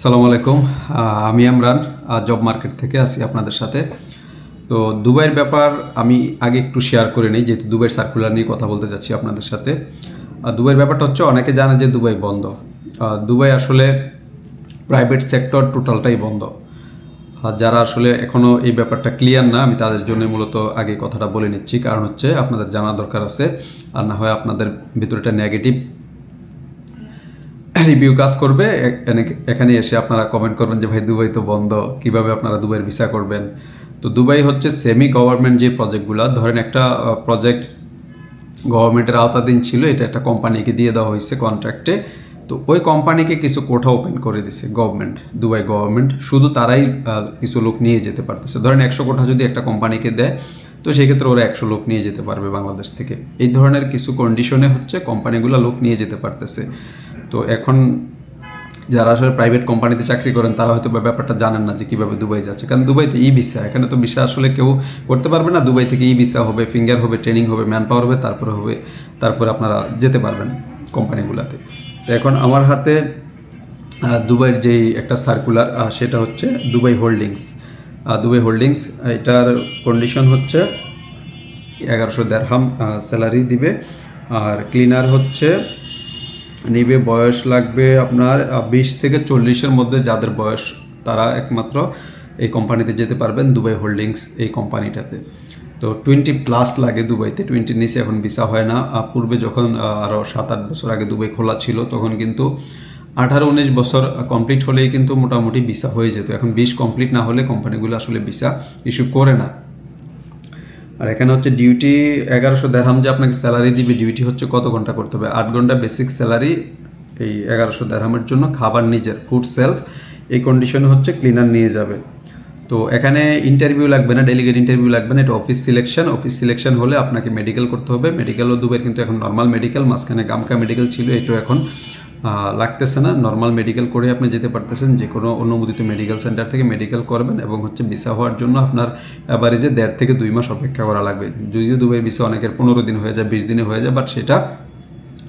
সালামু আলাইকুম। আমি আমরান জব মার্কেট থেকে আছি আপনাদের সাথে। তো দুবাইয়ের ব্যাপার আমি আগে একটু শেয়ার করে নিই, যেহেতু দুবাইয়ের সার্কুলার নিয়ে কথা বলতে চাচ্ছি আপনাদের সাথে। আর দুবাইয়ের ব্যাপারটা হচ্ছে, অনেকে জানে যে দুবাই বন্ধ। দুবাই আসলে প্রাইভেট সেক্টর টোটালটাই বন্ধ। আর যারা আসলে এখনও এই ব্যাপারটা ক্লিয়ার না, আমি তাদের জন্য মূলত আগে কথাটা বলে নিচ্ছি। কারণ হচ্ছে, আপনাদের জানা দরকার আছে। আর না হয় আপনাদের ভিতরে একটা নেগেটিভ রিভিউ কাজ করবে, এখানে এসে আপনারা কমেন্ট করবেন যে, ভাই, দুবাই তো বন্ধ, কীভাবে আপনারা দুবাইয়ের ভিসা করবেন? তো দুবাই হচ্ছে সেমি গভর্নমেন্ট যে প্রজেক্টগুলো ধরেন একটা প্রজেক্ট গভর্নমেন্টের আওতাধীন ছিল, এটা একটা কোম্পানিকে দিয়ে দেওয়া হয়েছে কন্ট্রাক্টে তো ওই কোম্পানিকে কিছু কোঠা ওপেন করে দিছে গভর্নমেন্ট দুবাই গভর্নমেন্ট শুধু তারাই কিছু লোক নিয়ে যেতে পারতেছে। ধরেন একশো কোঠা যদি একটা কোম্পানিকে দেয়, তো সেক্ষেত্রে ওরা একশো লোক নিয়ে যেতে পারবে বাংলাদেশ থেকে। এই ধরনের কিছু কন্ডিশনে হচ্ছে কোম্পানিগুলো লোক নিয়ে যেতে পারতেছে। তো এখন যারা আসলে প্রাইভেট কোম্পানিতে চাকরি করেন, তারা হয়তো ব্যাপারটা জানেন না যে কীভাবে দুবাই যাচ্ছে। কারণ দুবাইতে ই ভিসা এখানে তো ভিসা আসলে কেউ করতে পারবে না। দুবাই থেকে ই ভিসা হবে ফিঙ্গার হবে ট্রেনিং হবে ম্যান পাওয়ার হবে, তারপরে হবে, তারপরে আপনারা যেতে পারবেন কোম্পানিগুলোতে তো এখন আমার হাতে দুবাইয়ের যেই একটা সার্কুলার সেটা হচ্ছে দুবাই হোল্ডিংস দুবাই হোল্ডিংস এটার কন্ডিশন হচ্ছে এগারোশো দেড়হাম স্যালারি দিবে। আর ক্লিনার হচ্ছে নিবে বয়স লাগবে আপনার বিশ থেকে চল্লিশের মধ্যে যাদের বয়স, তারা একমাত্র এই কোম্পানিতে যেতে পারবেন, দুবাই হোল্ডিংস এই কোম্পানিটাতে। তো টোয়েন্টি প্লাস লাগে দুবাইতে টোয়েন্টির নিচে এখন ভিসা হয় না। পূর্বে যখন আরও সাত আট বছর আগে দুবাই খোলা ছিল, তখন কিন্তু আঠারো উনিশ বছর কমপ্লিট হলেই কিন্তু মোটামুটি ভিসা হয়ে যেত। এখন বিশ কমপ্লিট না হলে কোম্পানিগুলো আসলে ভিসা ইস্যু করে না। আর এখানে হচ্ছে ডিউটি এগারোশো দেড়হাম যে আপনাকে স্যালারি দিবে ডিউটি হচ্ছে কত ঘণ্টা করতে হবে? আট ঘণ্টা বেসিক স্যালারি এই এগারোশো দেড়হামের জন্য খাবার নিজের ফুড সেলফ এই কন্ডিশনে হচ্ছে ক্লিনার নিয়ে যাবে। তো এখানে ইন্টারভিউ লাগবে না ডেলিগেট ইন্টারভিউ লাগবে না, এটা অফিস সিলেকশন অফিস সিলেকশন হলে আপনাকে মেডিকেল করতে হবে। মেডিকেলও দুবের কিন্তু এখন নর্মাল মেডিকেল মাঝখানে গামকা মেডিকেল ছিল, এটাও এখন লাগতেছে না। নর্মাল মেডিকেল করে আপনি যেতে পারতেছেন, যে কোনো অনুমোদিত মেডিকেল সেন্টার থেকে মেডিকেল করবেন এবং হচ্ছে ভিসা হওয়ার জন্য আপনার অ্যাভারেজে দেড় থেকে দুই মাস অপেক্ষা করা লাগবে। যদিও দুবাই ভিসা অনেকের পনেরো দিন হয়ে যায়, বিশ দিনে হয়ে যায় বাট সেটা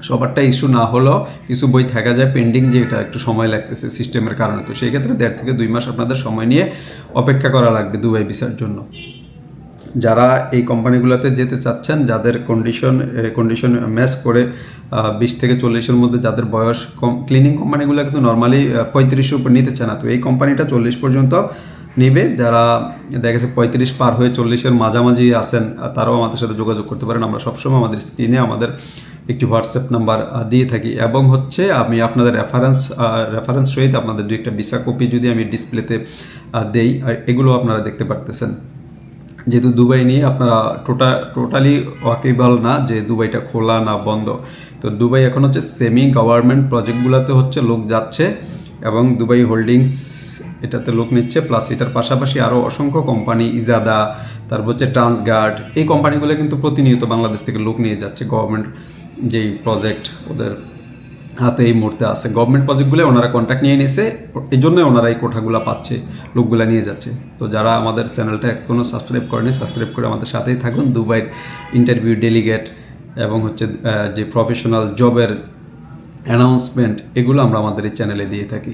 সবারটা ইস্যু না হলেও কিছু বই থাকা যায় পেন্ডিং যে এটা একটু সময় লাগতেছে সিস্টেমের কারণে। তো সেই ক্ষেত্রে দেড় থেকে দুই মাস আপনাদের সময় নিয়ে অপেক্ষা করা লাগবে দুবাই ভিসার জন্য। যারা এই কোম্পানিগুলোতে যেতে চাচ্ছেন যাদের কন্ডিশন কন্ডিশন ম্যাচ করে বিশ থেকে চল্লিশের মধ্যে যাদের বয়স কম ক্লিনিং কোম্পানিগুলো কিন্তু নর্মালি পঁয়ত্রিশের উপর নিতে চায় না। তো এই কোম্পানিটা চল্লিশ পর্যন্ত নিবে। যারা দেখা গেছে পঁয়ত্রিশ পার হয়ে চল্লিশের মাঝামাঝি আহ, তারাও আমাদের সাথে যোগাযোগ করতে পারেন। আমরা সবসময় আমাদের স্ক্রিনে আমাদের একটি হোয়াটসঅ্যাপ নাম্বার দিয়ে থাকি। এবং হচ্ছে আমি আপনাদের রেফারেন্স রেফারেন্স সহিত আপনাদের দু একটা ভিসা কপি যদি আমি ডিসপ্লেতে দেই আর এগুলো আপনারা দেখতে পারতেছেন। যেহেতু দুবাই নিয়ে আপনারা টোটা, টোটালি ওয়াকেবল না যে দুবাইটা খোলা না বন্ধ। তো দুবাই এখন হচ্ছে সেমি গভর্নমেন্ট প্রজেক্টগুলোতে হচ্ছে লোক যাচ্ছে এবং দুবাই হোল্ডিংস এটাতে লোক নিচ্ছে প্লাস এটার পাশাপাশি আরও অসংখ্য কোম্পানি ইজাদা তারপর হচ্ছে ট্রান্সগার্ড এই কোম্পানিগুলো কিন্তু প্রতিনিয়ত বাংলাদেশ থেকে লোক নিয়ে যাচ্ছে গভর্নমেন্ট যেই প্রজেক্ট ওদের হাতে এই মুহূর্তে আছে। গভর্নমেন্ট প্রজেক্টগুলো ওনারা কন্ট্যাক্ট নিয়ে নিয়েছে, এই জন্যই ওনারা এই কোঠাগুলো পাচ্ছে, লোকগুলো নিয়ে যাচ্ছে। তো যারা আমাদের চ্যানেলটা এখনও সাবস্ক্রাইব করেনি সাবস্ক্রাইব করে আমাদের সাথেই থাকুন। দুবাইয়ের ইন্টারভিউ ডেলিগেট এবং হচ্ছে যে প্রফেশনাল জবের অ্যানাউন্সমেন্ট এগুলো আমরা আমাদের এই চ্যানেলে দিয়ে থাকি।